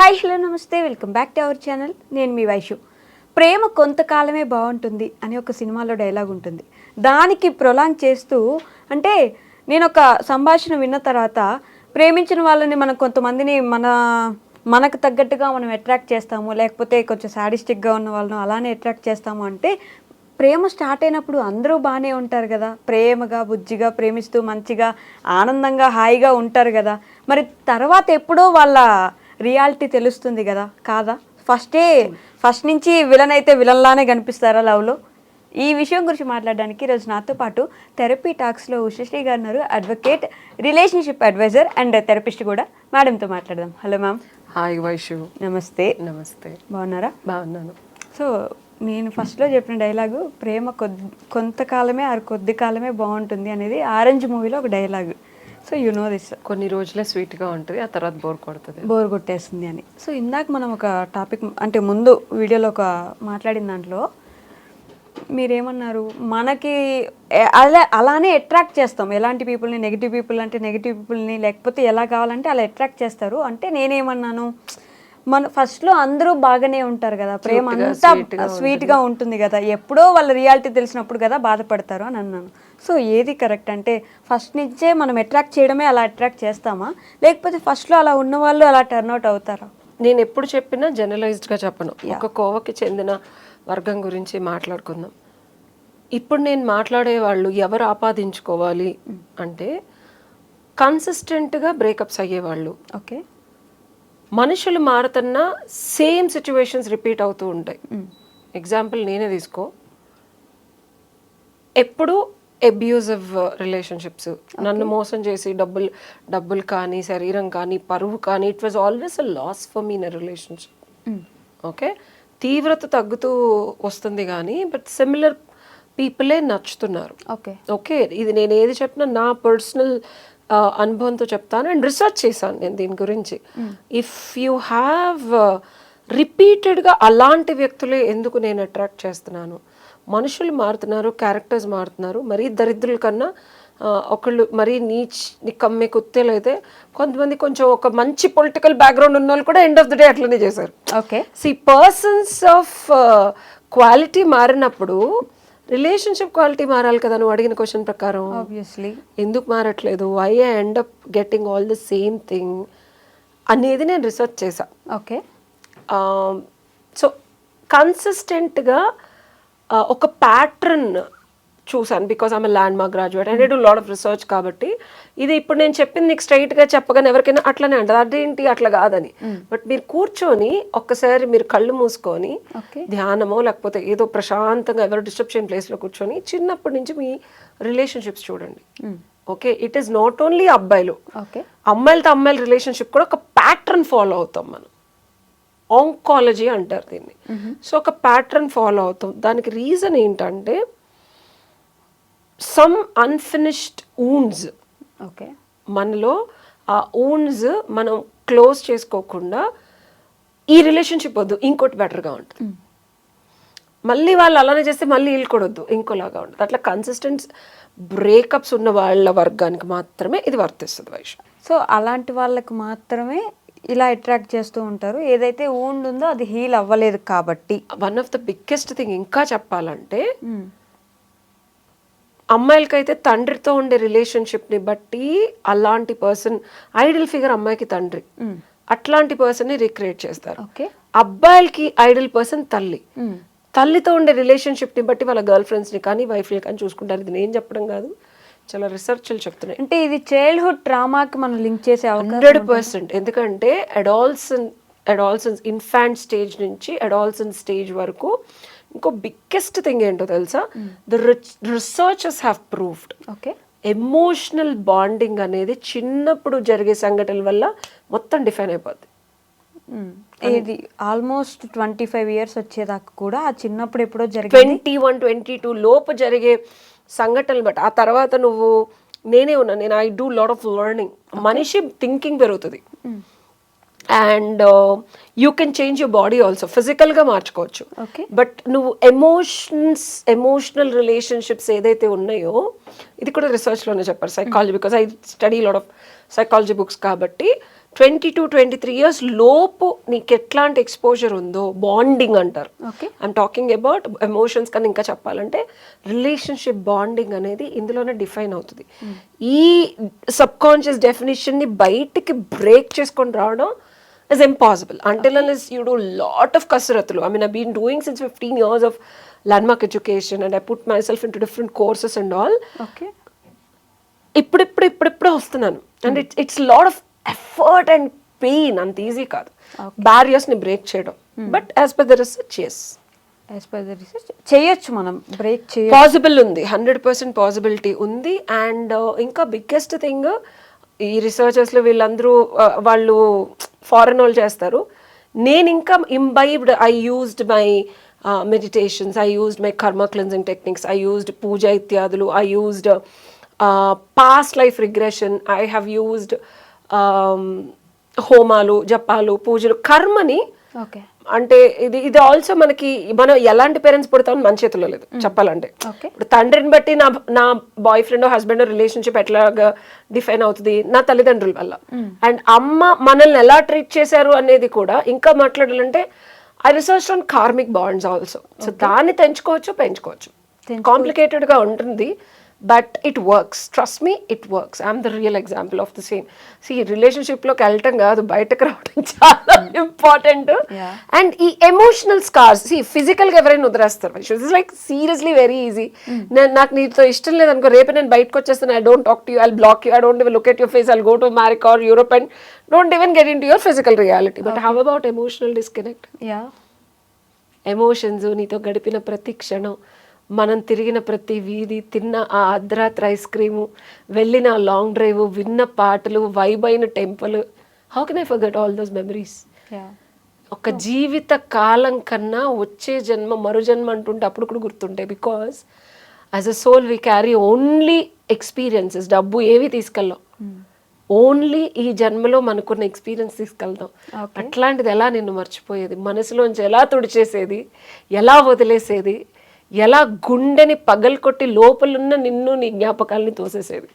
Hi hello నమస్తే. Welcome back to our channel. నేను మీ వైషు. ప్రేమ కొంతకాలమే బాగుంటుంది అని ఒక సినిమాలో డైలాగ్ ఉంటుంది. దానికి ప్రొలాంగ్ చేస్తూ అంటే నేను ఒక సంభాషణ విన్న తర్వాత ప్రేమించిన వాళ్ళని మనం కొంతమందిని మన మనకు తగ్గట్టుగా మనం అట్రాక్ట్ చేస్తాము లేకపోతే కొంచెం సాడిస్టిక్గా ఉన్న వాళ్ళను అలానే అట్రాక్ట్ చేస్తాము అంటే ప్రేమ స్టార్ట్ అయినప్పుడు అందరూ బాగానే ఉంటారు కదా. ప్రేమగా బుజ్జిగా ప్రేమిస్తూ మంచిగా ఆనందంగా హాయిగా ఉంటారు కదా. మరి తర్వాత ఎప్పుడో వాళ్ళ రియాలిటీ తెలుస్తుంది కదా కాదా? ఫస్టే ఫస్ట్ నుంచి విలన్ అయితే విలన్లానే కనిపిస్తారా లవ్లో? ఈ విషయం గురించి మాట్లాడడానికి ఈరోజు నాతో పాటు థెరపీ టాక్స్లో ఉషశ్రీ గారు ఉన్నారు advocate relationship adviser and therapist కూడా. మేడంతో మాట్లాడదాం. Hello ma'am. హాయ్ వైషు. నమస్తే. నమస్తే. బాగున్నారా? బాగున్నాను. సో నేను ఫస్ట్లో చెప్పిన డైలాగు ప్రేమ కొద్ది కొంతకాలమే ఆ కొద్ది కాలమే బాగుంటుంది అనేది ఆరెంజ్ మూవీలో ఒక dialogue. So you know this కొన్ని రోజులే స్వీట్గా ఉంటుంది ఆ తర్వాత బోర్ కొడుతుంది. బోర్ కొట్టేస్తుంది అని. సో ఇందాక మనం ఒక టాపిక్ అంటే ముందు వీడియోలో ఒక మాట్లాడిన దాంట్లో మీరేమన్నారు? మనకి అలా అలానే అట్రాక్ట్ చేస్తాం. ఎలాంటి పీపుల్ని నెగిటివ్ పీపుల్ అంటే నెగిటివ్ పీపుల్ని లేకపోతే ఎలా కావాలంటే అలా అట్రాక్ట్ చేస్తారు. అంటే నేనేమన్నాను? మన ఫస్ట్లో అందరూ బాగానే ఉంటారు కదా. ప్రేమ అంతా స్వీట్గా ఉంటుంది. కదా. ఎప్పుడో వాళ్ళ రియాలిటీ తెలిసినప్పుడు కదా బాధపడతారు అని అన్నాను. సో ఏది కరెక్ట్ అంటే ఫస్ట్ నుంచే మనం అట్రాక్ట్ చేయడమే అలా అట్రాక్ట్ చేస్తామా? లేకపోతే ఫస్ట్లో అలా ఉన్న వాళ్ళు అలా టర్న్ అవుట్ అవుతారా? నేను ఎప్పుడు చెప్పినా జనరలైజ్డ్గా చెప్పను. ఒక కోవకి చెందిన వర్గం గురించి మాట్లాడుకుందాం. ఇప్పుడు నేను మాట్లాడే వాళ్ళు ఎవరు ఆపాదించుకోవాలి అంటే కన్సిస్టెంట్గా బ్రేకప్స్ అయ్యేవాళ్ళు. ఓకే. మనుషులు మారుతున్నా సేమ్ సిచ్యువేషన్స్ రిపీట్ అవుతూ ఉంటాయి. ఎగ్జాంపుల్ నేనే తీసుకో. ఎప్పుడు అబ్యూజివ్ రిలేషన్షిప్స్ నన్ను మోసం చేసి డబ్బులు డబ్బులు కానీ శరీరం కానీ పరువు కానీ it was always a loss for me in relationship okay తీవ్రత తగ్గుతూ వస్తుంది కానీ బట్ సిమిలర్ పీపులే నచ్చుతున్నారు. ఓకే ఓకే ఇది నేను ఏది చెప్పినా నా పర్సనల్ అనుభవంతో చెప్తాను అండ్ రీసెర్చ్ చేశాను నేను దీని గురించి. ఇఫ్ యూ హ్యావ్ రిపీటెడ్గా అలాంటి వ్యక్తులే ఎందుకు నేను అట్రాక్ట్ చేస్తున్నాను? మనుషులు మారుతున్నారు క్యారెక్టర్స్ మారుతున్నారు. మరీ దరిద్రుల కన్నా ఒకళ్ళు మరీ నీచ్ నీ కమ్మే కుత్తేలు అయితే కొంతమంది కొంచెం ఒక మంచి పొలిటికల్ బ్యాక్గ్రౌండ్ ఉన్న వాళ్ళు కూడా ఎండ్ ఆఫ్ ద డే అట్లనే చేశారు. Okay. See persons of quality మారినప్పుడు రిలేషన్షిప్ క్వాలిటీ మారాలి కదా నువ్వు అడిగిన క్వశ్చన్ ప్రకారం? ఆబ్వియస్లీ ఎందుకు మారట్లేదు? I end up getting all the same thing అనేది నేను రీసెర్చ్ చేశా. ఓకే. సో కన్సిస్టెంట్గా ఒక ప్యాటర్న్ చూసాను బికాస్ ఆమె landmark graduate and do lot of research కాబట్టి ఇది ఇప్పుడు నేను చెప్పింది నీకు స్ట్రైట్గా చెప్పగానే ఎవరికైనా అట్లనే అంటది. అదేంటి అట్లా కాదని. బట్ మీరు కూర్చొని ఒక్కసారి మీరు కళ్ళు మూసుకొని ఓకే ధ్యానమో లేకపోతే ఏదో ప్రశాంతంగా ఎవరు డిస్టర్బ్ చేయని ప్లేస్లో కూర్చొని చిన్నప్పటి నుంచి మీ రిలేషన్షిప్స్ చూడండి. Okay it is not only అబ్బాయిలు. ఓకే అమ్మాయిలతో అమ్మాయిల రిలేషన్షిప్ కూడా ఒక ప్యాటర్న్ ఫాలో అవుతాం మనం. ఆంకాలజీ అంటారు దీన్ని. సో ఒక ప్యాటర్న్ ఫాలో అవుతాం. దానికి రీజన్ ఏంటంటే సమ్ అన్ఫినిష్డ్ ఊన్స్ ఓకే. మనలో ఆ ఊన్స్ మనం క్లోజ్ చేసుకోకుండా ఈ రిలేషన్షిప్ వద్దు ఇంకోటి బెటర్గా ఉంటుంది. మళ్ళీ వాళ్ళు అలానే చేస్తే మళ్ళీ వీళ్ళు కూడా వద్దు ఇంకోలాగా ఉంటుంది. అట్లా కన్సిస్టెన్స్ బ్రేకప్స్ ఉన్న వాళ్ళ వర్గానికి మాత్రమే ఇది వర్తిస్తుంది వైష్ సో అలాంటి వాళ్ళకు మాత్రమే ఇలా అట్రాక్ట్ చేస్తూ ఉంటారు. ఏదైతే ఊండ్ ఉందో అది హీల్ అవ్వలేదు కాబట్టి. One of the biggest thing ఇంకా చెప్పాలంటే అమ్మాయిలకైతే తండ్రితో ఉండే రిలేషన్షిప్ని బట్టి అలాంటి పర్సన్ ఐడల్ ఫిగర్ అమ్మాయికి తండ్రి. అట్లాంటి పర్సన్ని రిక్రియేట్ చేస్తారు. ఓకే అబ్బాయిలకి ఐడల్ పర్సన్ తల్లి. తల్లితో ఉండే రిలేషన్షిప్ని బట్టి వాళ్ళ గర్ల్ ఫ్రెండ్స్ని కానీ వైఫ్ని కానీ చూసుకుంటారు. ఇది నేను చెప్పడం కాదు. చాలా రీసెర్చ్లు చెప్తున్నాయి. అంటే ఇది చైల్డ్హుడ్ ట్రామాకి మనం లింక్ చేసే హండ్రెడ్ పర్సెంట్ ఎందుకంటే అడాల్సన్ అడాల్సన్స్ ఇన్ఫాంట్ స్టేజ్ నుంచి అడాల్సన్ స్టేజ్ వరకు ఇంకో బిగ్గెస్ట్ థింగ్ ఏంటో తెలుసా? The researchers have proved okay emotional bonding అనేది చిన్నప్పుడు జరిగే సంఘటనల వల్ల మొత్తం డిఫైన్ అయిపోద్ది. ఇది ఆల్మోస్ట్ ట్వంటీ ఫైవ్ ఇయర్స్ వచ్చేదాకా కూడా చిన్నప్పుడు ఎప్పుడో జరిగింది? ట్వంటీ వన్ ట్వంటీ టూ లోపు జరిగే సంఘటనలు బట్టి. ఆ తర్వాత నువ్వు నేనే ఉన్నా నేను I do lot of learning మనిషి థింకింగ్ పెరుగుతుంది. And you can change your body also ఫిజికల్గా మార్చుకోవచ్చు. బట్ నువ్వు ఎమోషన్స్ ఎమోషనల్ రిలేషన్షిప్స్ ఏదైతే ఉన్నాయో ఇది కూడా రీసెర్చ్లోనే చెప్పారు psychology because I study lot of psychology books కాబట్టి twenty two twenty three years లోపు నీకు ఎట్లాంటి ఎక్స్పోజర్ ఉందో బాండింగ్ అంటారు. Okay. I'm talking about emotions కన్నా ఇంకా చెప్పాలంటే రిలేషన్షిప్ బాండింగ్ అనేది ఇందులోనే డిఫైన్ అవుతుంది. ఈ సబ్ కాన్షియస్ డెఫినేషన్ని బయటికి బ్రేక్ చేసుకొని రావడం is impossible until is you do lot of కసరత్తులు. I mean I been doing since fifteen years of landmark education and I put myself into different courses and all okay ఇప్పుడిప్పుడు ఇప్పుడిప్పుడు వస్తున్నాను. And it's it's lot of effort and pain అంత easy కాదు. Barriers ని break చేయడం. But as per the research yes as per the research చేయొచ్చు మనం. Break చేయ పాసిబుల్ ఉంది. హండ్రెడ్ పర్సెంట్ పాసిబిలిటీ ఉంది. అండ్ ఇంకా బిగ్గెస్ట్ థింగ్ ఈ రీసెర్చర్స్లో వీళ్ళందరూ uh, వాళ్ళు ఫారెన్ వాళ్ళు చేస్తారు. నేను ఇంకా imbibed I used my meditations I used my karma cleansing techniques I used puja ఇత్యాదులు I used past life regression I have used హోమాలు జపాలు పూజలు కర్మని అంటే ఇది ఇది ఆల్సో మనకి మనం ఎలాంటి పేరెంట్స్ పుడతామని మన చేతిలో లేదు. చెప్పాలంటే. ఇప్పుడు తండ్రిని బట్టి నా నా బాయ్ ఫ్రెండ్ హస్బెండ్ రిలేషన్షిప్ ఎట్లాగా డిఫైన్ అవుతుంది? నా తల్లిదండ్రుల వల్ల. అండ్ అమ్మ మనల్ని ఎలా ట్రీట్ చేశారు అనేది కూడా ఇంకా మాట్లాడాలంటే I research on karmic bonds also so దాన్ని తెంచుకోవచ్చు పెంచుకోవచ్చు. కాంప్లికేటెడ్గా ఉంటుంది. But it works trust me it works I'm the real example of the same see రిలేషన్షిప్లోకి వెళ్ళటం కాదు బయటకు రావడం చాలా ఇంపార్టెంట్ Yeah. అండ్ ఈ ఎమోషనల్ స్కార్స్ సి ఫిజికల్గా ఎవరైనా వదిలేస్తారు. It's like seriously very easy నేను నాకు నీతో ఇష్టం లేదనుకో రేపు నేను బయటకు వచ్చేస్తాను I don't talk to you I block you I don't look at your face I go to America or Europe and don't even get into your physical reality but how about emotional disconnect emotions నీతో గడిపిన ప్రతి క్షణం. మనం తిరిగిన ప్రతి వీధి తిన్న ఆ అర్ధరాత్రి ఐస్ క్రీము వెళ్ళిన లాంగ్ డ్రైవ్ విన్న పాటలు వైబ్ అయిన temple. How can I forget all those memories ఒక జీవిత కాలం కన్నా వచ్చే జన్మ మరు జన్మ అంటుంటే అప్పుడు కూడా గుర్తుంటాయి because as a soul we carry only experiences డబ్బు ఏవి తీసుకెళ్ళాం? ఓన్లీ ఈ జన్మలో మనకున్న ఎక్స్పీరియన్స్ తీసుకెళ్తాం. అట్లాంటిది ఎలా నిన్ను మర్చిపోయేది? మనసులోంచి ఎలా తుడిచేసేది? ఎలా వదిలేసేది? ఎలా గుండెని పగలకొట్టి లోపలున్న నిన్ను నీ జ్ఞాపకాలని తోసేసేది?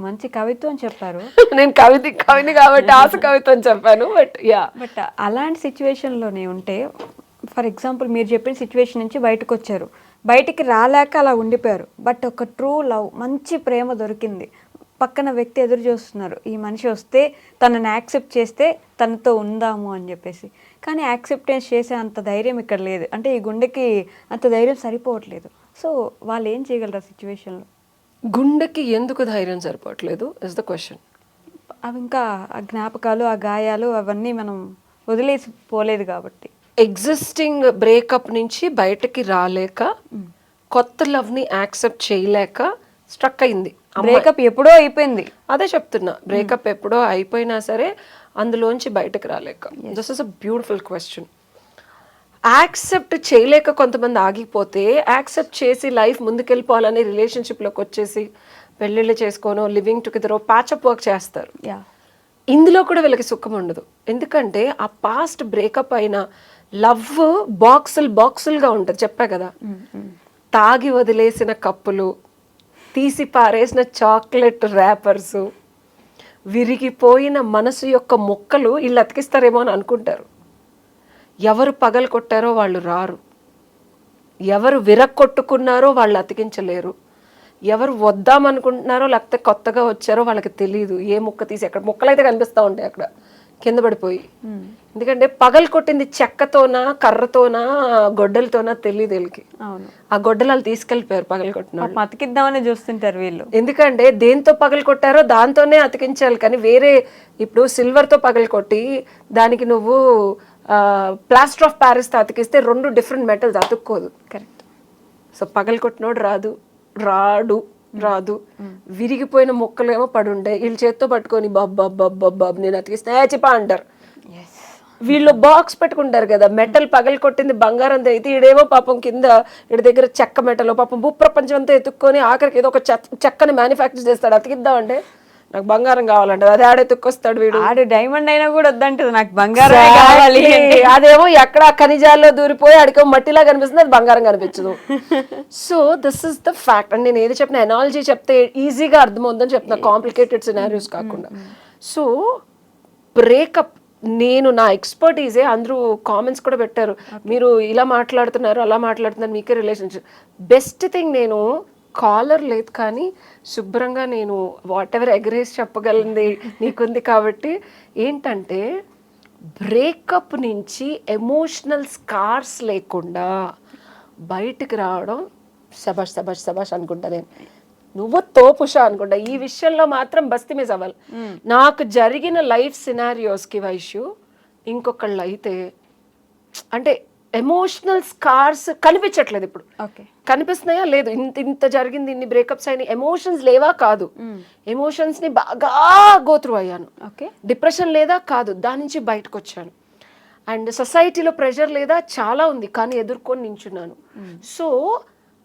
మంచి కవిత్వం చెప్పారు. నేను కవిత కవిని కాబట్టి ఆశ కవిత్వం చెప్పాను బట్ యా. బట్ అలాంటి సిచ్యువేషన్లోనే ఉంటే ఫర్ ఎగ్జాంపుల్ మీరు చెప్పిన సిచ్యువేషన్ నుంచి బయటకు వచ్చారు బయటికి రాలేక అలా ఉండిపోయారు. బట్ ఒక ట్రూ లవ్ మంచి ప్రేమ దొరికింది. పక్కన వ్యక్తి ఎదురు చూస్తున్నారు. ఈ మనిషి వస్తే తనని యాక్సెప్ట్ చేస్తే తనతో ఉందాము అని చెప్పేసి. కానీ యాక్సెప్టెన్స్ చేసే అంత ధైర్యం ఇక్కడ లేదు. అంటే ఈ గుండెకి అంత ధైర్యం సరిపోవట్లేదు. సో వాళ్ళు ఏం చేయగలరు సిచ్యువేషన్లో? గుండెకి ఎందుకు ధైర్యం సరిపోవట్లేదు ఇస్ ద క్వశ్చన్ అవి ఇంకా ఆ జ్ఞాపకాలు ఆ గాయాలు అవన్నీ మనం వదిలేసి పోలేదు కాబట్టి. ఎగ్జిస్టింగ్ బ్రేకప్ నుంచి బయటకి రాలేక కొత్త లవ్ని యాక్సెప్ట్ చేయలేక స్ట్రక్ అయింది. బ్రేకప్ ఎప్పుడో అయిపోయింది. అదే చెప్తున్నా. బ్రేకప్ ఎప్పుడో అయిపోయినా సరే అందులోంచి బయటకు రాలేక. This is a beautiful question accept చేయలేక కొంతమంది ఆగిపోతే యాక్సెప్ట్ చేసి లైఫ్ ముందుకెళ్ళిపోవాలని రిలేషన్షిప్లోకి వచ్చేసి పెళ్ళిళ్ళు చేసుకోనో living together patch up work చేస్తారు. యా ఇందులో కూడా వీళ్ళకి సుఖం ఉండదు. ఎందుకంటే ఆ పాస్ట్ బ్రేకప్ అయిన లవ్ బాక్సులు బాక్సులుగా ఉంటుంది. చెప్పా కదా. తాగి వదిలేసిన కప్పులు తీసి పారేసిన చాక్లెట్ ర్యాపర్స్ విరిగిపోయిన మనసు యొక్క మొక్కలు వీళ్ళు అతికిస్తారేమో అని అనుకుంటారు. ఎవరు పగలు కొట్టారో వాళ్ళు రారు. ఎవరు విరక్కొట్టుకున్నారో వాళ్ళు అతికించలేరు. ఎవరు వద్దామనుకుంటున్నారో లేకపోతే కొత్తగా వచ్చారో వాళ్ళకి తెలియదు ఏ ముక్క తీసి ఎక్కడ? ముక్కలు అయితే కనిపిస్తూ ఉంటాయి అక్కడ. కింద పడిపోయి. ఎందుకంటే పగలు కొట్టింది చెక్కతోనా కర్రతోనా గొడ్డలతోనా తెలియదు వీళ్ళకి. ఆ గొడ్డలు వాళ్ళు తీసుకెళ్ళిపోయారు పగలు కొట్టిన అతికిద్దామని చూస్తుంటారు వీళ్ళు. ఎందుకంటే దేంతో పగలు కొట్టారో దాంతోనే అతికించాలి. కానీ వేరే ఇప్పుడు సిల్వర్తో పగలు కొట్టి దానికి నువ్వు ప్లాస్టర్ ఆఫ్ ప్యారిస్తో అతికిస్తే రెండు డిఫరెంట్ మెటల్స్ అతుక్కోదు. కరెక్ట్. సో పగలు కొట్టినోడు రాదు రాడు. రాదు. విరిగిపోయిన మొక్కలు ఏమో పడుండే. వీళ్ళ చేత్తో పట్టుకొని బాబ్ బాబ్ బాబ్ బాబ్ బాబ్ నేను అతికిస్తే. "ఏ చిపా అంటారు. వీళ్ళు బాక్స్ పెట్టుకుంటారు కదా మెటల్ పగలు కొట్టింది బంగారం అయితే ఈడేమో పాపం కింద ఈడ దగ్గర చెక్క మెటల్ పాపం భూప్రపంచం అంతా ఎత్తుక్కొని ఆఖరికి ఏదో ఒక చెక్కని మ్యానుఫ్యాక్చర్ చేస్తాడు. అతికిద్దామంటే నాకు బంగారం కావాలంటే అది ఆడెత్తుక్కొస్తాడు వీడు. ఆడు డైమండ్ అయినా కూడా వద్దంటది. నాకు బంగారమే కావాలి. అదేమో ఎక్కడ ఖనిజాల్లో దూరిపోయి అడిగో మట్టిలా కనిపిస్తుంది అది బంగారం కనిపించదు. So this is the fact and నేను ఏది చెప్పిన ఎనాలజీ చెప్తే ఈజీగా అర్థమవుతుందని చెప్తున్నా. కాంప్లికేటెడ్ సినారియోస్ కాకుండా. సో బ్రేకప్ నేను నా ఎక్స్పర్టీజే అందరూ కామెంట్స్ కూడా పెట్టారు. మీరు ఇలా మాట్లాడుతున్నారు అలా మాట్లాడుతున్నారు మీకే రిలేషన్షిప్ బెస్ట్ థింగ్ నేను కాలర్ లేదు కానీ శుభ్రంగా నేను వాట్ ఎవర్ ఎగరేసి చెప్పగలింది నీకుంది కాబట్టి ఏంటంటే బ్రేకప్ నుంచి ఎమోషనల్ స్కార్స్ లేకుండా బయటికి రావడం సబాష్ సబాష్ సబాష్ అనుకుంటా నేను. నువ్వు తోపుషా అనుకుంటా. ఈ విషయంలో మాత్రం బస్తి మిస్ అవ్వాలి. నాకు జరిగిన లైఫ్ సినారియోస్కి వైశ్యు ఇంకొకళ్ళు అయితే అంటే ఎమోషనల్ స్కార్స్ కనిపించట్లేదు ఇప్పుడు. ఓకే కనిపిస్తున్నాయా? లేదు. ఇంత ఇంత జరిగింది ఇన్ని బ్రేకప్స్ అయిన ఎమోషన్స్ లేవా? కాదు. ఎమోషన్స్ని బాగా గోత్రు అయ్యాను. ఓకే డిప్రెషన్ లేదా? కాదు. దాని నుంచి బయటకు వచ్చాను. అండ్ సొసైటీలో ప్రెషర్ లేదా? చాలా ఉంది. కానీ ఎదుర్కొని నించున్నాను. So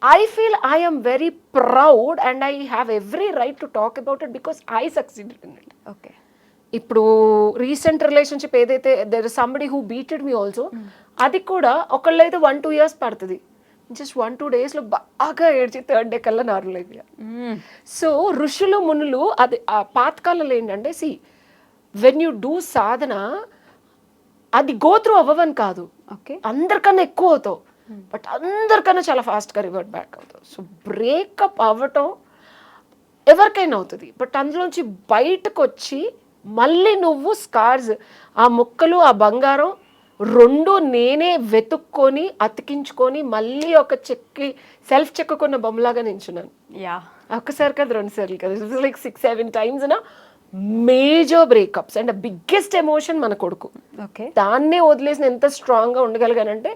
I feel I'm very proud and I have every right to talk about it because I succeeded in it okay ఇప్పుడు రీసెంట్ రిలేషన్షిప్ ఏదైతే there somebody who beated me also అది కూడా ఒకళ్ళైతే వన్ టూ ఇయర్స్ పడుతుంది. Just one two డేస్లో బాగా ఏడ్చి third day కల్లా నార్మల్ అయిపోయా. సో ఋషులు మునులు అది ఆ పాతకాలంలో ఏంటంటే see when you do sadhana అది గోత్రు అవ్వవని కాదు. ఓకే అందరికన్నా ఎక్కువ అవుతావు. బట్ అందరికన్నా చాలా ఫాస్ట్గా రివర్ట్ బ్యాక్ అవుతావు. సో బ్రేకప్ అవ్వటం ఎవరికైనా అవుతుంది. బట్ అందులోంచి బయటకు వచ్చి మళ్ళీ నువ్వు స్కార్స్ ఆ ముక్కలు ఆ బంగారం రెండు నేనే వెతుక్కొని అతికించుకొని మళ్ళీ ఒక చెక్కి సెల్ఫ్ చెక్కుకున్న బొమ్మలాగా నించున్నాను. యా. ఒక్కసారి కదా రెండు సార్లు కదా. లైక్ సిక్స్ సెవెన్ టైమ్స్ నా major breakups and biggest emotion మన కొడుకు. ఓకే దాన్నే వదిలేసిన ఎంత స్ట్రాంగ్గా ఉండగలిగానంటే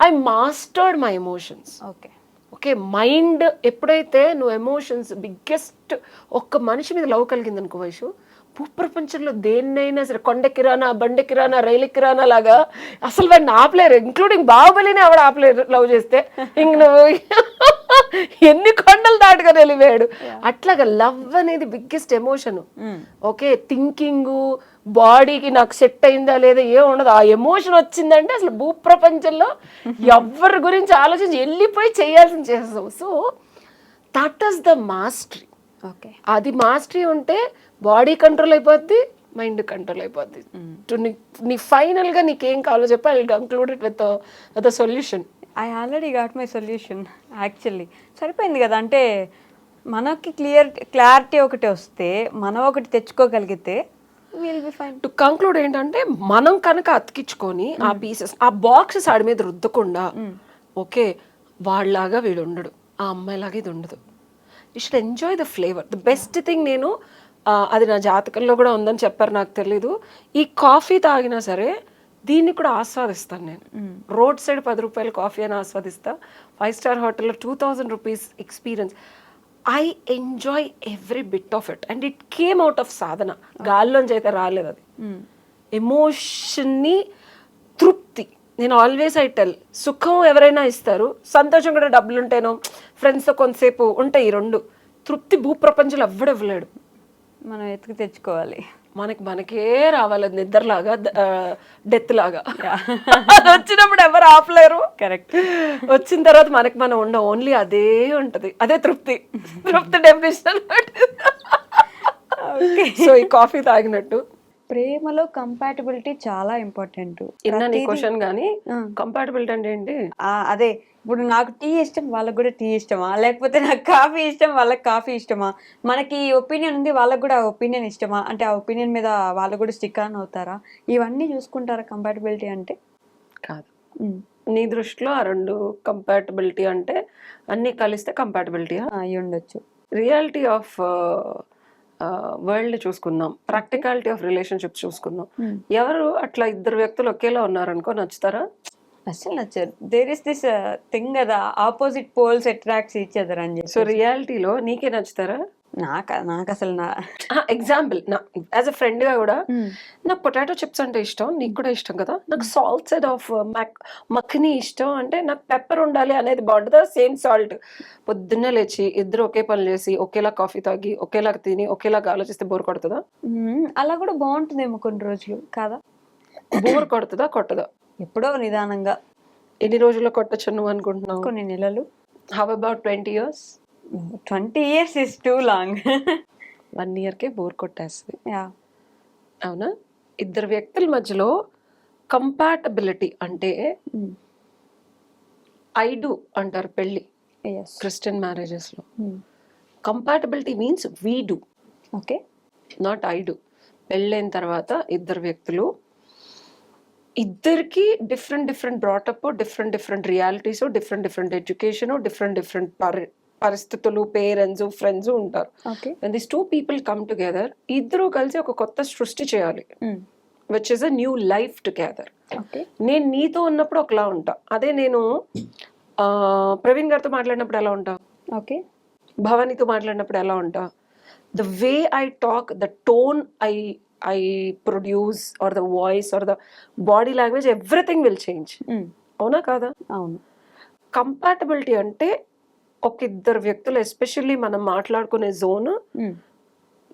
I mastered my emotions okay okay mind ఎప్పుడైతే నువ్వు ఎమోషన్స్ బిగ్గెస్ట్ ఒక్క మనిషి మీద లవ్ కలిగింది అనుకో వయసు భూప్రపంచంలో దేన్నైనా సరే కొండెక్కిరానా బండెక్కిరానా రైలెక్కిరానా లాగా అసలు వాడిని ఆపలేరు ఇంక్లూడింగ్ బాహుబలిని ఆవిడ ఆపలేరు లవ్ చేస్తే. ఇంక నువ్వు ఎన్ని కొండలు దాటుగా వెళ్ళిపోయాడు. అట్లాగా లవ్ అనేది బిగ్గెస్ట్ ఎమోషన్ ఓకే థింకింగ్ బాడీకి నాకు సెట్ అయిందా లేదా ఏం ఉండదు. ఆ ఎమోషన్ వచ్చిందంటే అసలు భూప్రపంచంలో ఎవరి గురించి ఆలోచించి వెళ్ళిపోయి చేయాల్సింది చేస్తావు so that is the mastery okay అది మాస్టరీ ఉంటే బాడీ కంట్రోల్ అయిపోద్ది మైండ్ కంట్రోల్ అయిపోద్ది. టు నీ నీ ఫైనల్గా నీకేం కావాలో చెప్పి I conclude it with with solution I already got my solution actually సరిపోయింది కదా? అంటే మనకి క్లియర్ క్లారిటీ ఒకటి వస్తే మనం ఒకటి తెచ్చుకోగలిగితే will be fine to conclude ఏంటంటే మనం కనుక అతికించుకొని ఆ పీసెస్ ఆ బాక్సెస్ ఆడి మీద రుద్దకుండా ఓకే వాళ్ళలాగా వీడు ఉండడు. ఆ అమ్మాయిలాగా ఇది ఉండదు. You should enjoy the flavour the best thing నేను అది నా జాతకంలో కూడా ఉందని చెప్పారు నాకు తెలీదు. ఈ కాఫీ తాగినా సరే దీన్ని కూడా ఆస్వాదిస్తాను నేను. రోడ్ సైడ్ పది రూపాయల కాఫీ అని ఆస్వాదిస్తా. ఫైవ్ స్టార్ హోటల్లో two thousand rupees experience. I enjoy every bit of it. And it came out of sadhana. గాల్లోంచి అయితే రాలేదు అది. ఎమోషన్ని తృప్తి. నేను ఆల్వేస్ ఐ టెల్ సుఖం ఎవరైనా ఇస్తారు సంతోషం కూడా డబ్బులు ఉంటేనో ఫ్రెండ్స్తో కొంతసేపు ఉంటాయి ఈ రెండు తృప్తి భూప్రపంచంలో ఎవ్వడు ఇవ్వలేడు. మనం ఎత్తుకు తెచ్చుకోవాలి. మనకి మనకే రావాలి నిద్రలాగా డెత్ లాగా. అది వచ్చినప్పుడు ఎవరు ఆపలేరు? కరెక్ట్ వచ్చిన తర్వాత మనకి మనం ఉండ ఓన్లీ అదే ఉంటది. అదే తృప్తి. తృప్తి డెఫినేషన్. సో ఈ కాఫీ తాగినట్టు. ప్రేమలో కంపాటబిలిటీ చాలా ఇంపార్టెంట్ క్వశ్చన్ కానీ కంపాటబిలిటీ అంటే ఏంటి? అదే ఇప్పుడు నాకు టీ ఇష్టం వాళ్ళకి కూడా టీ ఇష్టమా? లేకపోతే నాకు కాఫీ ఇష్టం వాళ్ళకి కాఫీ ఇష్టమా? మనకి ఒపీనియన్ ఉంది వాళ్ళకి కూడా ఒపీనియన్ ఇష్టమా? అంటే ఆ ఒపీనియన్ మీద వాళ్ళు కూడా స్టిక్ ఆన్ అవుతారా? ఇవన్నీ చూసుకుంటారా కంపాటబిలిటీ అంటే? కాదు. నీ దృష్టిలో ఆ రెండు కంపాటబిలిటీ అంటే అన్ని కలిస్తే కంపాటబిలిటీయా ఆ, అయి ఉండొచ్చు రియాలిటీ ఆఫ్ వరల్డ్ చూసుకుందాం. ప్రాక్టికాలిటీ ఆఫ్ రిలేషన్షిప్ చూసుకుందాం. ఎవరు అట్లా ఇద్దరు వ్యక్తులు ఒకేలా ఉన్నారనుకో నచ్చుతారా? అసలు నచ్చారు. దేర్ ఇస్ దిస్ థింగ్ కదా opposite poles attracts each other అని చెప్పి సో రియాలిటీలో నీకే నచ్చుతారా? నాకు నాకు అసలు నా ఎగ్జాంపుల్ నా యాజ్ అ ఫ్రెండ్గా కూడా నాకు పొటాటో చిప్స్ అంటే ఇష్టం నీకు కూడా ఇష్టం కదా? నాకు సాల్ట్ సైడ్ ఆఫ్ మక్ మఖని ఇష్టం అంటే నాకు పెప్పర్ ఉండాలి అనేది బాగుంటుందా సేమ్ సాల్ట్ పొద్దున్నే లేచి ఇద్దరు ఒకే పని చేసి ఒకేలా కాఫీ తాగి ఒకేలా తిని ఒకేలాగా ఆలోచిస్తే బోర్ కొడుతుందా. అలా కూడా బాగుంటుందేమో కొన్ని రోజులు కాదా? బోర్ కొడుతుందా కొట్టదా? ఎప్పుడో నిదానంగా. ఎన్ని రోజుల్లో కొట్టచ్చు నువ్వు అనుకుంటున్నావు? కొన్ని నెలలు. How about twenty years twenty years is too long. One ఇయర్కే bore కొట్టేస్తుంది. అవునా? ఇద్దరు వ్యక్తుల మధ్యలో కంపాటబిలిటీ అంటే ఐ డు అంటారు పెళ్ళి. Christian మ్యారేజెస్లో compatibility means we do okay. Not I do పెళ్ళైన తర్వాత ఇద్దరు వ్యక్తులు ఇద్దరికి different different brought up different different realities different different education different different పరి పరిస్థితులు పేరెంట్స్ ఫ్రెండ్స్ ఉంటారు. This two people come together ఇద్దరు కలిసి ఒక కొత్త సృష్టి చేయాలి which is a new life together okay. నేను నీతో ఉన్నప్పుడు ఒకలా ఉంటా. అదే నేను ప్రవీణ్ గారితో మాట్లాడినప్పుడు ఎలా ఉంటా? ఓకే. భవానీతో మాట్లాడినప్పుడు ఎలా ఉంటా? The way I talk the tone I I produce or the voice or the body language everything will change అవునా కాదా? అవును. కంపాటబిలిటీ అంటే ఒక ఇద్దరు వ్యక్తులు ఎస్పెషల్లీ మనం మాట్లాడుకునే జోన్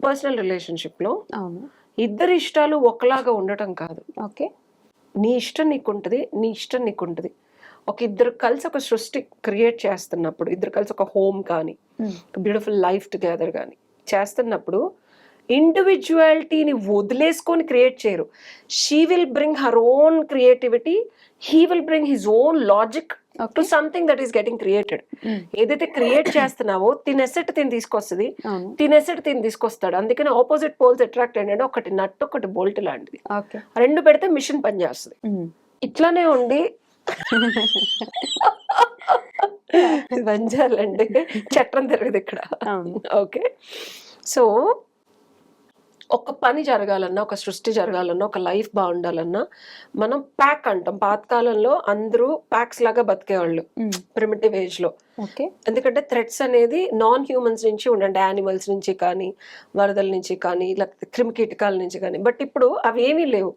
పర్సనల్ రిలేషన్షిప్లో ఇద్దరి ఇష్టాలు ఒకలాగా ఉండటం కాదు. ఓకే. నీ ఇష్టం నీకుంటుంది నీ ఇష్టం నీకుంటుంది. ఒక ఇద్దరు కలిసి ఒక సృష్టి క్రియేట్ చేస్తున్నప్పుడు ఇద్దరు కలిసి ఒక హోమ్ కానీ బ్యూటిఫుల్ లైఫ్ టుగెదర్ కానీ చేస్తున్నప్పుడు ఇండివిజువాలిటీని వదిలేసుకొని క్రియేట్ చేయరు. She will bring her own creativity he will bring his own logic to something that is getting created. ఏదైతే క్రియేట్ చేస్తున్నావో తిన ఎసెట్ తిని తీసుకొస్తుంది. తిన ఎసెట్ తిని తీసుకొస్తాడు. అందుకని ఆపోజిట్ పోల్స్ అట్రాక్ట్ ఏంటంటే ఒకటి నట్టు ఒకటి బోల్ట్ లాంటిది. రెండు పెడితే మిషన్ పనిచేస్తుంది ఇట్లానే ఉండి వంజాలండి చట్టం తిరగదు ఇక్కడ. ఓకే సో ఒక పని జరగాలన్నా ఒక సృష్టి జరగాలన్నా ఒక లైఫ్ బాగుండాలన్నా మనం ప్యాక్ అంటాం. పాతకాలంలో అందరూ ప్యాక్స్ లాగా బతికేవాళ్ళు ప్రిమిటివ్ ఏజ్లో ఓకే. ఎందుకంటే థ్రెట్స్ అనేది నాన్ హ్యూమన్స్ నుంచి ఉండండి. యానిమల్స్ నుంచి కానీ వరదల నుంచి కానీ లేకపోతే క్రిమికీటకాల నుంచి కానీ. బట్ ఇప్పుడు అవి ఏమీ లేవు.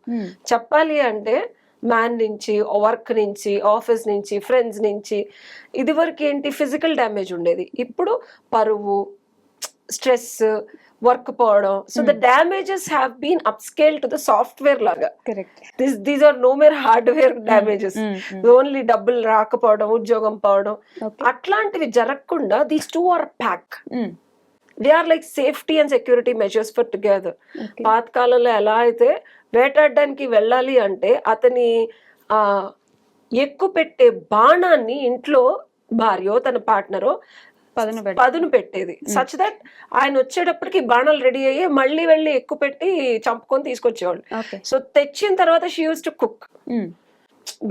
చెప్పాలి అంటే మ్యాన్ నుంచి వర్క్ నుంచి ఆఫీస్ నుంచి ఫ్రెండ్స్ నుంచి ఇది వరకు ఏంటి? ఫిజికల్ డ్యామేజ్ ఉండేది. ఇప్పుడు పరువు స్ట్రెస్ వర్క్ పోవడం. So the damages have been upscale to the software లాగా. This these are no mere hardware damages only డబ్బులు రాకపోవడం ఉద్యోగం పోవడం. అట్లాంటివి జరగకుండా these two are pack they are like safety and security measures for together పాతకాలంలో ఎలా అయితే వేటాడడానికి వెళ్ళాలి అంటే అతని ఎక్కువ పెట్టే బాణాన్ని ఇంట్లో భార్యో తన పార్ట్నరో పదును పెట్టి పదును పెట్టేది. సచ్ దట్ ఆయన వచ్చేటప్పటికి బాణాలు రెడీ అయ్యి మళ్ళీ వెళ్ళి ఎక్కువ పెట్టి చంపుకొని తీసుకొచ్చేవాళ్ళు. సో తెచ్చిన తర్వాత she use to cook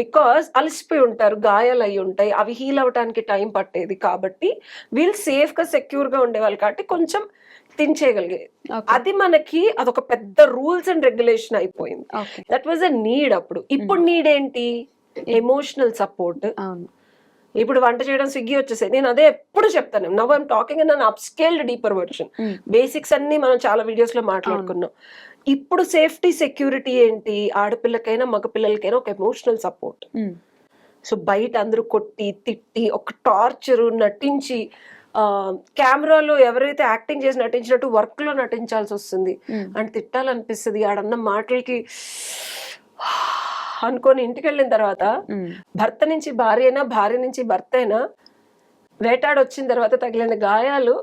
because అలసిపోయి ఉంటారు గాయాలు అయి ఉంటాయి అవి హీల్ అవడానికి టైం పట్టేది కాబట్టి వీళ్ళు సేఫ్గా సెక్యూర్గా ఉండేవాళ్ళు కాబట్టి కొంచెం తినేయగలిగేది ఓకే. అది మనకి అదొక పెద్ద రూల్స్ అండ్ రెగ్యులేషన్ అయిపోయింది. దట్ వాజ్ అ నీడ్ అప్పుడు. ఇప్పుడు నీడ్ ఏంటి? ఎమోషనల్ సపోర్ట్ ఇప్పుడు వంట చేయడం స్విగ్గీ వచ్చేసాయి. నేను అదే ఎప్పుడు చెప్తాను. Now I'm talking on upscaled deeper version. Basics అన్ని మనం చాలా వీడియోస్లో మాట్లాడుకున్నాం. ఇప్పుడు సేఫ్టీ సెక్యూరిటీ ఏంటి? ఆడపిల్లకైనా మగపిల్లలకైనా ఒక ఎమోషనల్ సపోర్ట్ సో బయట అందరూ కొట్టి తిట్టి ఒక టార్చర్ నటించి ఆ కెమెరాలో ఎవరైతే యాక్టింగ్ చేసి నటించినట్టు వర్క్లో నటించాల్సి వస్తుంది. అండ్ తిట్టాలనిపిస్తుంది. ఆడన్న మాటలకి అనుకొని ఇంటికి వెళ్ళిన తర్వాత భర్త నుంచి భార్య అయినా భార్య నుంచి భర్త అయినా వేటాడు వచ్చిన తర్వాత తగిలిన గాయాలు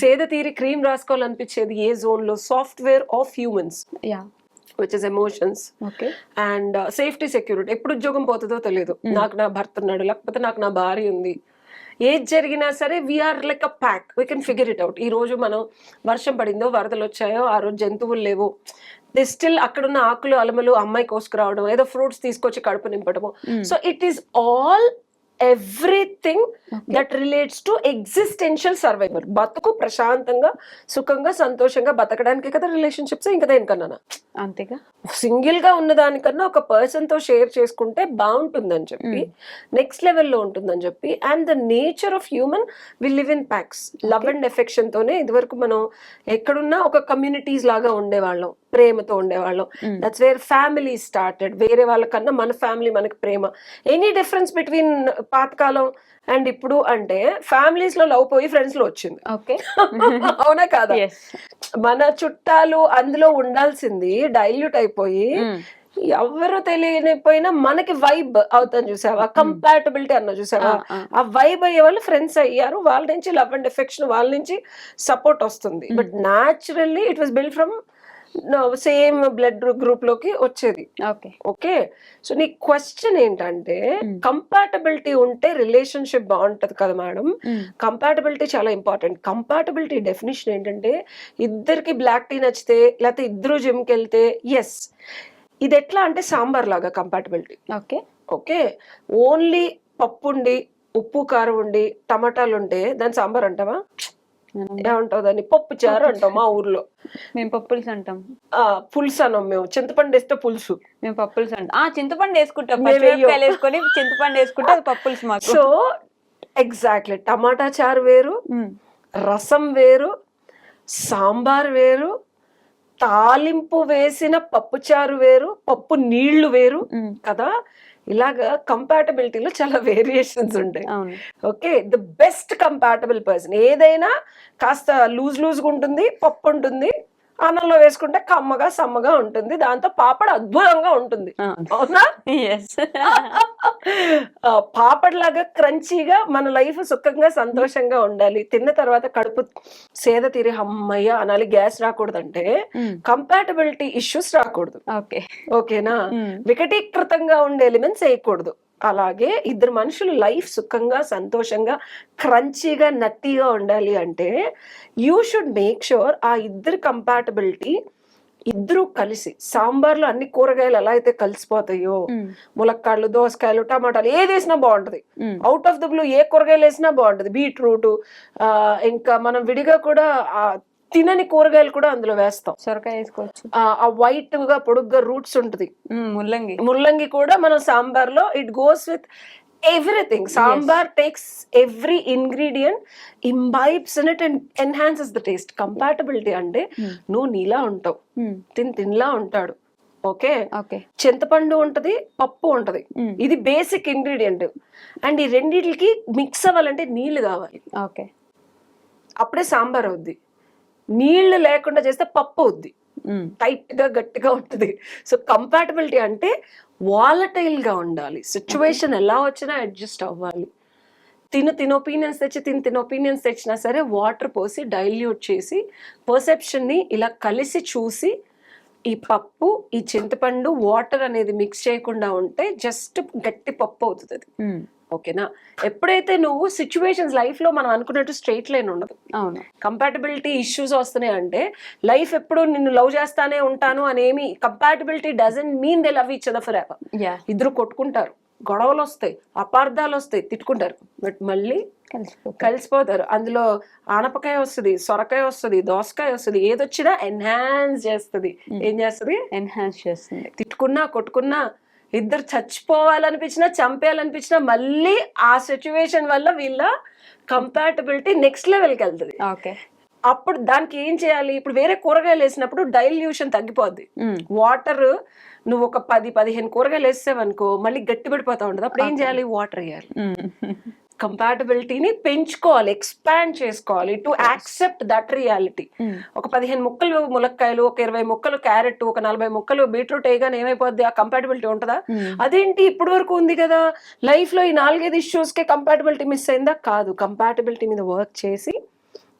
సేద తీరి క్రీమ్ రాసుకోవాలనిపించేది ఏ జోన్లో software of humans. Which is emotions okay. And safety security ఎప్పుడు ఉద్యోగం పోతుందో తెలియదు నాకు నా భర్త ఉన్నాడు లేకపోతే నాకు నా భార్య ఉంది. ఏది జరిగినా సరే we are like a pack we can figure it out ఈ రోజు మనం వర్షం పడిందో వరదలు వచ్చాయో ఆ రోజు జంతువులు లేవు ది స్టిల్ అక్కడున్న ఆకులు అలమలు అమ్మాయి కోసుకురావడం ఏదో ఫ్రూట్స్ తీసుకొచ్చి కడుపు నింపడము. So it is all everything that relates to existential survivor బతుకు ప్రశాంతంగా సుఖంగా సంతోషంగా బతకడానికి కదా రిలేషన్షిప్స్ ఇంకా దేనికన్నా. అంతేగా? సింగిల్గా ఉన్న దానికన్నా ఒక పర్సన్తో షేర్ చేసుకుంటే బాగుంటుందని చెప్పి నెక్స్ట్ లెవెల్లో ఉంటుందని చెప్పి and the nature of human will live in packs love and affection తోనే ఇదివరకు మనం ఎక్కడున్నా ఒక కమ్యూనిటీస్ లాగా ఉండేవాళ్ళం ప్రేమతో ఉండేవాళ్ళం. దట్స్ వేర్ ఫ్యామిలీ స్టార్టెడ్ వేరే వాళ్ళకన్నా మన ఫ్యామిలీ మనకి ప్రేమ. ఎనీ డిఫరెన్స్ బిట్వీన్ పాతకాలం అండ్ ఇప్పుడు అంటే ఫ్యామిలీస్లో లవ్ పోయి ఫ్రెండ్స్లో వచ్చింది. ఓకే. అవునా కాదా? మన చుట్టాలు అందులో ఉండాల్సింది డైల్యూట్ అయిపోయి ఎవరు తెలియనిపోయినా మనకి వైబ్ అవుతాను చూసావా? కంపాటబిలిటీ అన్న చూసావా. ఆ వైబ్ అయ్యే వాళ్ళు ఫ్రెండ్స్ అయ్యారు. వాళ్ళ నుంచి లవ్ అండ్ ఎఫెక్షన్ వాళ్ళ నుంచి సపోర్ట్ వస్తుంది. But naturally it was build from same blood గ్రూప్లోకి వచ్చేది. ఓకే ఓకే సో నీ క్వశ్చన్ ఏంటంటే కంపాటబిలిటీ ఉంటే రిలేషన్షిప్ బాగుంటది కదా మేడం. కంపాటబిలిటీ చాలా ఇంపార్టెంట్ కంపాటబిలిటీ డెఫినేషన్ ఏంటంటే ఇద్దరికి బ్లాక్ టీ నచ్చితే లేకపోతే ఇద్దరు జిమ్కి వెళ్తే ఎస్ ఇది ఎట్లా అంటే సాంబార్ లాగా కంపాటబిలిటీ ఓకే ఓకే ఓన్లీ పప్పు ఉండి ఉప్పు కారం ఉండి టమాటాలు ఉంటే దాని సాంబార్ అంటావా? ఏమంటావు దాన్ని పప్పు చారు అంటాం మా ఊర్లో. మేము పప్పుల్స్ అంటాం. ఆ పులుసు అన్నాం మేము. చింతపండు వేస్తే పులుసు. మేము పప్పుల్స్ అంటాం. ఆ చింతపండు వేసుకుంటాం. పచ్చిమిరపకాయలు వేసుకొని చింతపండు వేసుకుంటే అది పప్పుల్స్ మాకు. సో ఎగ్జాక్ట్లీ టమాటా చారు వేరు. రసం వేరు సాంబార్ వేరు తాలింపు వేసిన పప్పు చారు వేరు పప్పు నీళ్ళు వేరు. కదా? ఇలాగా కంపాటబిలిటీలో చాలా వేరియేషన్స్ ఉంటాయి. Okay the best compatible person ఏదైనా కాస్త లూజ్ లూజ్గా ఉంటుంది పప్పు ఉంటుంది అన్నంలో వేసుకుంటే కమ్మగా సమ్మగా ఉంటుంది. దాంతో పాపడ అద్భుతంగా ఉంటుంది. అవును. ఆ, పాపడ్లాగా క్రంచీగా మన లైఫ్ సుఖంగా సంతోషంగా ఉండాలి. తిన్న తర్వాత కడుపు సేద తీరి అమ్మయ్య అనాలి గ్యాస్ రాకూడదంటే కంపాటబిలిటీ ఇష్యూస్ రాకూడదు. ఓకే. ఓకేనా. వికటీకృతంగా ఉండే ఎలిమెంట్స్ వేయకూడదు. అలాగే ఇద్దరు మనుషులు లైఫ్ సుఖంగా సంతోషంగా క్రంచీగా నట్టిగా ఉండాలి అంటే యూ షుడ్ మేక్ షూర్ ఆ ఇద్దరు కంపాటబిలిటీ ఇద్దరు కలిసి సాంబార్లో అన్ని కూరగాయలు ఎలా అయితే కలిసిపోతాయో. ములక్కాళ్ళు దోసకాయలు టమాటాలు ఏది వేసినా బాగుంటది. అవుట్ ఆఫ్ ద బ్లూ ఏ కూరగాయలు వేసినా బాగుంటది బీట్రూట్ ఇంకా మనం విడిగా కూడా తినని కూరగాయలు కూడా అందులో వేస్తాం. సొరకాయ వేసుకోవచ్చు. ఆ, వైట్గా పొడుగ్గా రూట్స్ ఉంటుంది. ముల్లంగి. ముల్లంగి కూడా మనం సాంబార్లో it goes with everything sambar takes every ingredient imbibes in it and enhances the taste compatibility అంటే నువ్వు నీలా ఉంటావు. తిని తినలా ఉంటాడు. ఓకే? ఓకే. చింతపండు ఉంటది పప్పు ఉంటది. ఇది బేసిక్ ఇంగ్రీడియంట్ అండ్ ఈ రెండిటికి మిక్స్ అవ్వాలంటే నీళ్ళు కావాలి. ఓకే. అప్పుడే సాంబార్ అవుద్ది. నీళ్ళు లేకుండా చేస్తే పప్పు అవుద్ది. మ్మ్. టైట్గా గట్టిగా ఉంటుంది. సో కంపాటబిలిటీ అంటే వాలటైల్గా ఉండాలి సిచ్యువేషన్ ఎలా వచ్చినా అడ్జస్ట్ అవ్వాలి. తిను తిన ఒపీనియన్స్ తెచ్చి తిని తిన ఒపీనియన్స్ తెచ్చినా సరే వాటర్ పోసి డైల్యూట్ చేసి పర్సెప్షన్ని ఇలా కలిసి చూసి ఈ పప్పు ఈ చింతపండు వాటర్ అనేది మిక్స్ చేయకుండా ఉంటే జస్ట్ గట్టి పప్పు అవుతుంది అది. ఓకేనా? ఎప్పుడైతే నువ్వు సిచ్యువేషన్స్ లైఫ్లో మనం అనుకున్నట్టు స్ట్రైట్ లైన్ ఉండదు. అవును. కంపాటబిలిటీ ఇష్యూస్ వస్తున్నాయి అంటే లైఫ్ ఎప్పుడు నిన్ను లవ్ చేస్తానే ఉంటాను అనేమి compatibility doesn't mean they love each forever yeah ఇద్దరు కొట్టుకుంటారు గొడవలు వస్తాయి అపార్థాలు వస్తాయి తిట్టుకుంటారు. బట్ మళ్ళీ కలిసిపో కలిసిపోతారు. అందులో ఆనపకాయ వస్తుంది సొరకాయ వస్తుంది దోసకాయ వస్తుంది ఏదొచ్చినా ఎన్హాన్స్ చేస్తుంది. ఏం చేస్తుంది? ఎన్హాన్స్ చేస్తుంది. తిట్టుకున్నా కొట్టుకున్నా ఇద్దరు చచ్చిపోవాలనిపించినా చంపేయాలనిపించినా మళ్ళీ ఆ సిచ్యువేషన్ వల్ల వీళ్ళ కంపాటబిలిటీ నెక్స్ట్ లెవెల్కి వెళ్తుంది. ఓకే. అప్పుడు దానికి ఏం చేయాలి? ఇప్పుడు వేరే కూరగాయలు వేసినప్పుడు డైల్యూషన్ తగ్గిపోద్ది. వాటర్ నువ్వు ఒక పది పదిహేను కూరగాయలు వేసావనుకో మళ్ళీ గట్టి పడిపోతా ఉంటుంది. అప్పుడు ఏం చేయాలి? వాటర్ వేయాలి. కంపాటబిలిటీని పెంచుకోవాలి ఎక్స్పాండ్ చేసుకోవాలి టు యాక్సెప్ట్ దట్ రియాలిటీ. ఒక పదిహేను ముక్కలు ములక్కాయలు ఒక ఇరవై ముక్కలు క్యారెట్ ఒక నలభై ముక్కలు బీట్రూట్ వేయగానే ఏమైపోద్ది? ఆ కంపాటబిలిటీ ఉంటుందా? మ్మ్. అదేంటి ఇప్పటి వరకు ఉంది కదా? లైఫ్లో ఈ నాలుగైదు ఇష్యూస్ కే కంపాటబిలిటీ మిస్ అయిందా? కాదు. కంపాటబిలిటీ మీద వర్క్ చేసి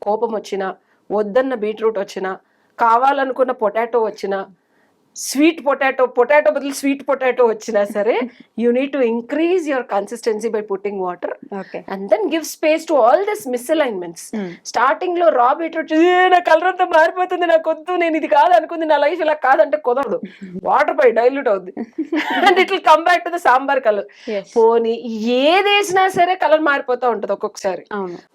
కోపం వచ్చినా వద్దన్న బీట్రూట్ వచ్చినా కావాలనుకున్న పొటాటో వచ్చినా స్వీట్ పొటాటో పొటాటో బదులు స్వీట్ పొటాటో వచ్చినా సరే you need to increase your consistency by putting water and then give space to all this misalignments. స్టార్టింగ్లో రా బీట్రూట్ నా కలర్ అంతా మారిపోతుంది నాకు వద్దు నేను ఇది కాదు అనుకుంది నా లైఫ్ ఇలా కాదంటే కుదరదు. వాటర్ పై డైల్యూట్ అవుద్ది. And it will come back to the sambar colour. పోనీ ఏది వేసినా సరే కలర్ మారిపోతా ఉంటది ఒక్కొక్కసారి.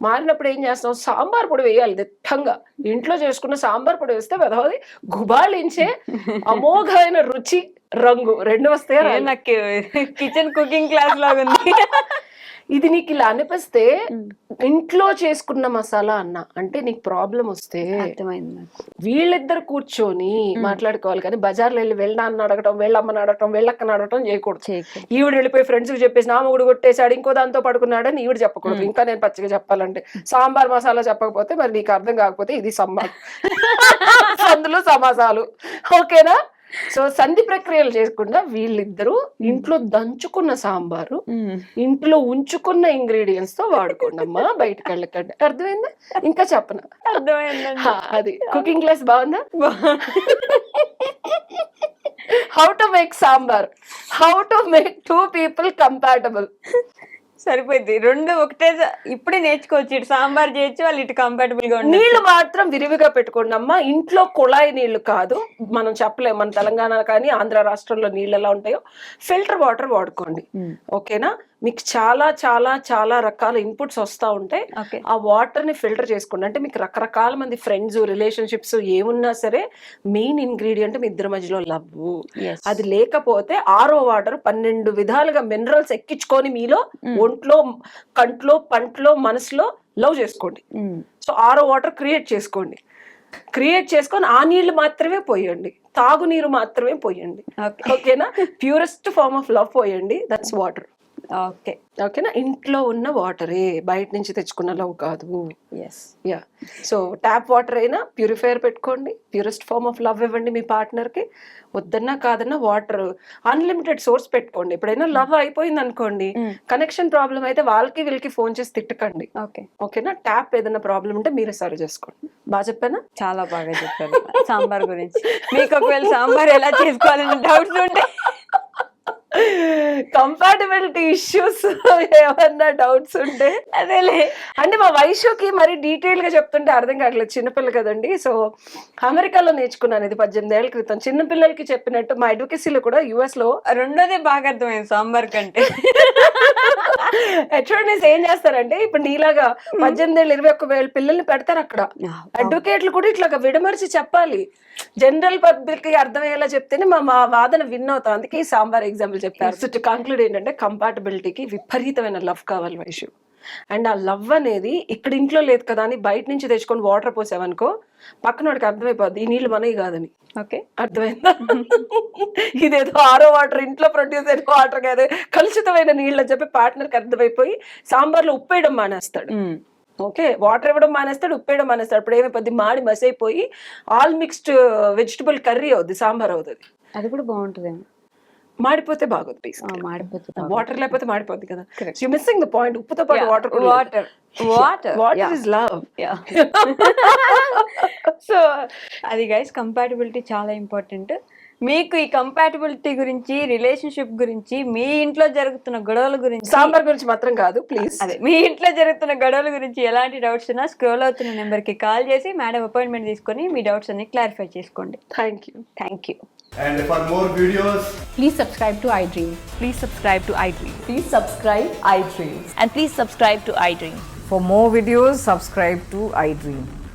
మారినప్పుడు ఏం చేస్తాం సాంబార్ పొడి వేయాలి దిట్టంగా. ఇంట్లో చేసుకున్న సాంబార్ పొడి వేస్తే వెదవది గుబాళించే అమోఘమైన రుచి రంగు. రెండు వస్తే నాకు కిచెన్ కుకింగ్ క్లాస్ లాగా ఉంది. ఇది నీకు ఇలా అనిపిస్తే ఇంట్లో చేసుకున్న మసాలా అన్న అంటే నీకు ప్రాబ్లం వస్తే వీళ్ళిద్దరు కూర్చొని మాట్లాడుకోవాలి. కానీ బజార్లో వెళ్ళి వెళ్ళాన్ని అడగటం వెళ్ళమ్మని అడగటం వెళ్ళక్కని అడగటం చేయకూడదు. చేయకు ఈవిడ వెళ్ళిపోయి ఫ్రెండ్స్కి చెప్పేసి నా మొగుడు కొట్టేశాడు ఇంకో దాంతో పడుకున్నాడని ఈవిడ చెప్పకూడదు. ఇంకా నేను పచ్చిగా చెప్పాలంటే. సాంబార్ మసాలా చెప్పకపోతే మరి నీకు అర్థం కాకపోతే ఇది సంబార్ అందులో సమాసాలు. ఓకేనా? సో సంధి ప్రక్రియలు చేయకుండా వీళ్ళిద్దరూ ఇంట్లో దంచుకున్న సాంబారు ఇంట్లో ఉంచుకున్న ఇంగ్రీడియంట్స్తో వాడుకోండి అమ్మా బయటకు వెళ్ళకండి అర్థమైందా? ఇంకా చెప్పనా? అర్థమైందండి. హా, అది. కుకింగ్ క్లాస్ బాగుందా? How to make sambar. How to make two people compatible సరిపోయింది. రెండు ఒకటే ఇప్పుడే నేర్చుకోవచ్చు. ఇటు సాంబార్ చేయొచ్చు వాళ్ళు ఇటు కంఫర్టబుల్గా నీళ్ళు మాత్రం విరివిగా పెట్టుకోండి అమ్మా. ఇంట్లో కుళాయి నీళ్ళు కాదు. మనం చెప్పలేం. మన తెలంగాణ కానీ ఆంధ్ర రాష్ట్రంలో నీళ్ళు ఎలా ఉంటాయో. ఫిల్టర్ వాటర్ వాడుకోండి. ఓకేనా? మీకు చాలా చాలా చాలా రకాల ఇన్పుట్స్ వస్తూ ఉంటాయి ఆ వాటర్ని ఫిల్టర్ చేసుకోండి. అంటే మీకు రకరకాల మంది ఫ్రెండ్స్ రిలేషన్షిప్స్ ఏమున్నా సరే మెయిన్ ఇంగ్రీడియంట్ మీ ఇద్దరి మధ్యలో లవ్. అది లేకపోతే ఆరో వాటర్ పన్నెండు విధాలుగా మినరల్స్ ఎక్కించుకొని మీలో ఒంట్లో కంట్లో పంట్లో మనసులో లవ్ చేసుకోండి. సో ఆరో వాటర్ క్రియేట్ చేసుకోండి. క్రియేట్ చేసుకొని ఆ నీళ్ళు మాత్రమే పోయండి. తాగునీరు మాత్రమే పోయండి. ఓకే ఓకేనా ప్యూరెస్ట్ ఫార్మ్ ఆఫ్ లవ్ పోయండి. That's water okay. ఓకేనా? ఇంట్లో ఉన్న వాటరే బయట నుంచి తెచ్చుకున్న లవ్ కాదు. Yes yeah so tap water అయినా ప్యూరిఫైయర్ పెట్టుకోండి. ప్యూరెస్ట్ ఫార్మ్ ఆఫ్ లవ్ ఇవ్వండి మీ partner కి వద్దన్నా కాదన్నా వాటర్ అన్లిమిటెడ్ సోర్స్ పెట్టుకోండి. ఎప్పుడైనా లవ్ అయిపోయింది అనుకోండి కనెక్షన్ ప్రాబ్లం అయితే వాళ్ళకి వీళ్ళకి ఫోన్ చేసి తిట్టకండి. ఓకే ఓకేనా? ట్యాప్ ఏదైనా ప్రాబ్లం ఉంటే మీరే సరి చేసుకోండి. బాగా చెప్పానా? చాలా బాగా చెప్పారు. సాంబార్ గురించి. మీకు ఒకవేళ సాంబార్ ఎలా చేసుకోవాలని డౌట్స్ ఉంటే కంపాటబిలిటీ ఇష్యూస్ ఏమన్నా డౌట్స్ ఉంటే? అదేలే. అంటే మా వైశ్యకి మరి డీటెయిల్గా చెప్తుంటే అర్థం కావట్లేదు. చిన్నపిల్ల కదండి. సో అమెరికాలో నేర్చుకున్నాను ఇది పద్దెనిమిది ఏళ్ళ క్రితం. చిన్నపిల్లలకి చెప్పినట్టు మా ఎడ్యుకేసీలో కూడా యుఎస్లో రెండోదే బాగా అర్థమైంది సాంబార్ కంటే. హెచ్ఓడీస్ ఏం చేస్తారంటే ఇప్పుడు నీలాగా పద్దెనిమిది ఏళ్ళు ఇరవై ఒక్క వేల పిల్లల్ని పెడతారు అక్కడ. అడ్వకేట్లు కూడా ఇట్లా విడమరిచి చెప్పాలి. జనరల్ పబ్లిక్కి అర్థమయ్యేలా చెప్తేనే మా వాదన విన్ అవుతాం. అందుకే ఈ సాంబార్ ఎగ్జాంపుల్ చెప్పారు. సో టు కంక్లూడ్ ఏంటంటే కంపాటబిలిటీకి విపరీతమైన లవ్ కావాలి వైషు అండ్ ఆ లవ్ అనేది ఇక్కడ ఇంట్లో లేదు కదా అని బయట నుంచి తెచ్చుకొని వాటర్ పోసావనుకో పక్కన వాడికి అర్థమైపోద్ది. ఈ నీళ్ళు మనవి కాదని. ఓకే అర్థమైందా? ఇదేదో ఆరో వాటర్ ఇంట్లో ప్రొడ్యూస్ అయిన వాటర్ కాదు. కలుషితమైన నీళ్ళు అని చెప్పి పార్ట్నర్కి అర్థమైపోయి సాంబార్లో ఉప్పేయడం మానేస్తాడు. ఓకే వాటర్ ఇవ్వడం మానేస్తాడు ఉప్పేయడం మానేస్తాడు. అప్పుడు ఏమైపోద్ది మాడి మసైపోయి ఆల్ మిక్స్డ్ వెజిటబుల్ కర్రీ అవుద్ది సాంబార్ అవుతుంది అది కూడా బాగుంటుందేమో. మాడిపోతే బాగోదు మాడిపోతుంది వాటర్ లేకపోతే మాడిపోద్ది కదా. యూ మిస్సింగ్ ద పాయింట్ ఉప్పుతో పాటు water water water water is love so అది గైస్ కంపాటబిలిటీ చాలా ఇంపార్టెంట్ మీకు ఈ కంపాటబిలిటీ గురించి రిలేషన్షిప్ గురించి మీ ఇంట్లో జరుగుతున్న గొడవల గురించి సాంబార్ గురించి మాత్రం కాదు ప్లీజ్ అదే మీ ఇంట్లో జరుగుతున్న గొడవల గురించి ఎలాంటి డౌట్స్ ఉన్నా స్క్రోల్ అవుతున్న నెంబర్కి కాల్ చేసి మేడం అపాయింట్మెంట్ తీసుకొని మీ డౌట్స్ అన్ని క్లారిఫై చేసుకోండి thank you thank you And for more videos, Please subscribe to iDream. Please subscribe to iDream. Please subscribe iDream. And please subscribe to iDream. For more videos, subscribe to iDream.